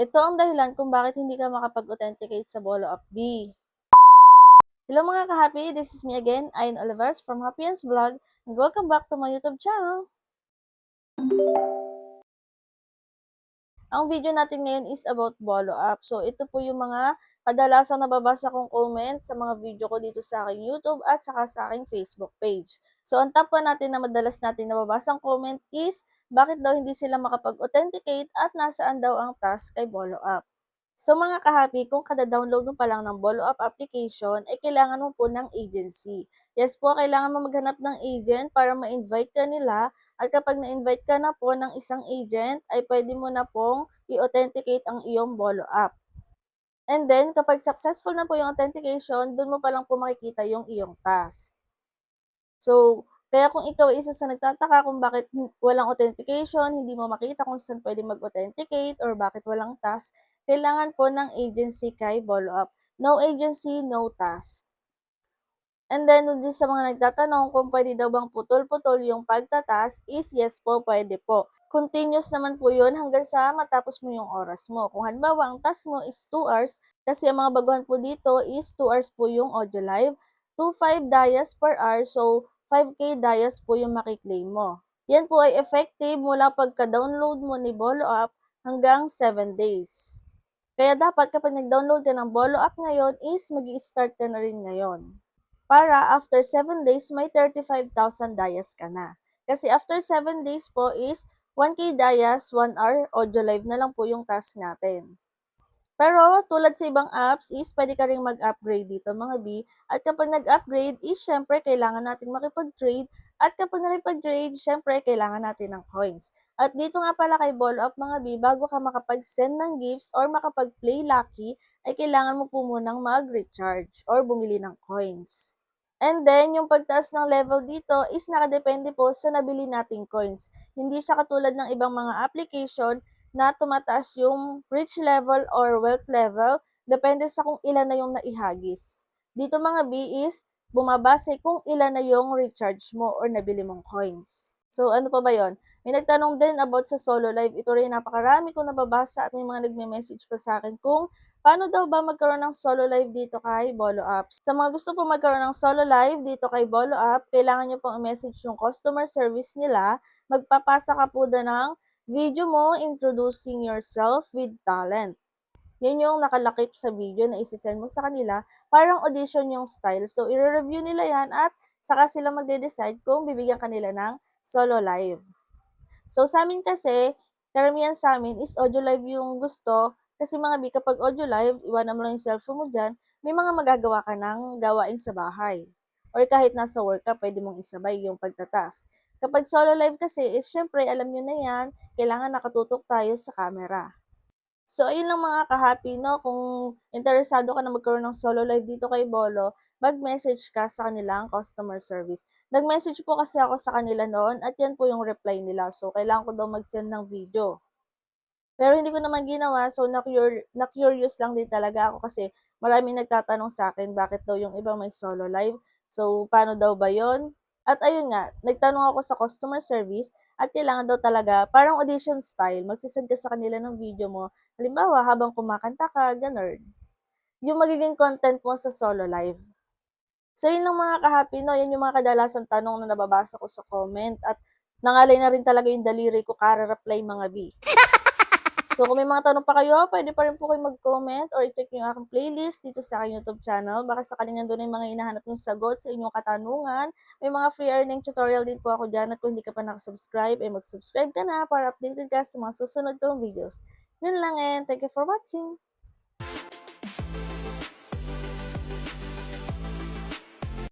Ito ang dahilan kung bakit hindi ka makapag-authenticate sa Bolo App B. Hello mga ka-happy, this is me again, Ayn Olivers from Happyens Vlog, and welcome back to my YouTube channel. Ang video natin ngayon is about Bolo App. So, ito po yung mga kadalasang nababasa kong comment sa mga video ko dito sa aking YouTube at saka sa aking Facebook page. So, ang top natin na madalas natin nababasang comment is bakit daw hindi sila makapag-authenticate at nasaan daw ang task kay Bolo App. So mga kahapi, kung kada-download mo pa lang ng Bolo App application, ay kailangan mo po ng agency. Yes po, kailangan mo maghanap ng agent para ma-invite ka nila at kapag na-invite ka na po ng isang agent, ay pwede mo na pong i-authenticate ang iyong Bolo App. And then, kapag successful na po yung authentication, dun mo pa lang po makikita yung iyong task. So, kaya kung ikaw ay isa sa nagtataka kung bakit walang authentication, hindi mo makita kung saan pwede mag-authenticate or bakit walang task, kailangan po ng agency kay Bolo Up. No agency, no task. And then, din sa mga nagtatanong kung pwede daw bang putol-putol yung pagtatask is yes po, pwede po. Continuous naman po yun hanggang sa matapos mo yung oras mo. Kung halimbawa, ang task mo is 2 hours, kasi ang mga baguhan po dito is 2 hours po yung audio live, 2.5 dayas per hour, so 5K dayas po yung makiklaim mo. Yan po ay effective mula pagka-download mo ni Bolo App hanggang 7 days. Kaya dapat kapag nag-download ka ng Bolo App ngayon is mag start ka na rin ngayon. Para after 7 days, may 35,000 dayas ka na. Kasi after 7 days po is 1K dayas, 1 hour, audio live na lang po yung task natin. Pero tulad sa ibang apps is pwede ka ring mag-upgrade dito mga B. At kapag nag-upgrade is syempre kailangan natin makipag-trade. At kapag nakipag-trade, syempre kailangan natin ng coins. At dito nga pala kay Ball Up mga B, bago ka makapag-send ng gifts or makapag-play lucky, ay kailangan mo po munang mag-recharge or bumili ng coins. And then, yung pagtaas ng level dito is nakadepende po sa nabili nating coins. Hindi siya katulad ng ibang mga application na tumataas yung rich level or wealth level depende sa kung ilan na yung naihagis. Dito mga B is bumabase kung ilan na yung recharge mo or nabili mong coins. So, ano pa ba yon? May nagtanong din about sa solo live. Ito rin napakarami kong nababasa at may mga nagme-message pa sa akin kung paano daw ba magkaroon ng solo live dito kay Bolo Apps. Sa mga gusto po magkaroon ng solo live dito kay Bolo App, kailangan nyo pong i-message yung customer service nila. Magpapasa ka po ng video mo introducing yourself with talent. Yan yung nakalakip sa video na isisend mo sa kanila. Parang audition yung style. So, i-review nila yan at saka sila magde-decide kung bibigyan kanila ng solo live. So, sa amin kasi, karamihan sa amin is audio live yung gusto. Kasi mga bi, kapag audio live, iwanan mo lang yung cellphone mo dyan, may mga magagawa ka ng gawain sa bahay. Or kahit nasa work ka, pwede mong isabay yung pagtatask. Kapag solo live kasi is syempre alam nyo na yan, kailangan nakatutok tayo sa camera. So, ayun lang mga ka-happy, no? Kung interesado ka na magkaroon ng solo live dito kay Bolo, mag-message ka sa kanilang customer service. Nag-message po kasi ako sa kanila noon at yan po yung reply nila. So, kailangan ko daw mag-send ng video. Pero hindi ko naman ginawa, so na-curious lang din talaga ako kasi maraming nagtatanong sa akin bakit daw yung ibang may solo live. So, paano daw ba yon? At ayun nga, nagtanong ako sa customer service at kailangan daw talaga, parang audition style, magsisend ka sa kanila ng video mo. Halimbawa, habang kumakanta ka, ganun. Yung magiging content mo sa solo live. So, yun lang mga ka-happy, no? Yan yung mga kadalasan tanong na nababasa ko sa comment at nangalay na rin talaga yung daliri ko para reply mga B. So, kung may mga tanong pa kayo, pwede pa rin po kayo mag-comment or i-check yung aking playlist dito sa aking YouTube channel. Baka sakaling nandun yung mga hinahanap yung sagot sa inyong katanungan. May mga free earning tutorial din po ako dyan at kung hindi ka pa nakasubscribe, eh mag-subscribe ka na para updated ka sa mga susunod kong videos. Yun lang and thank you for watching!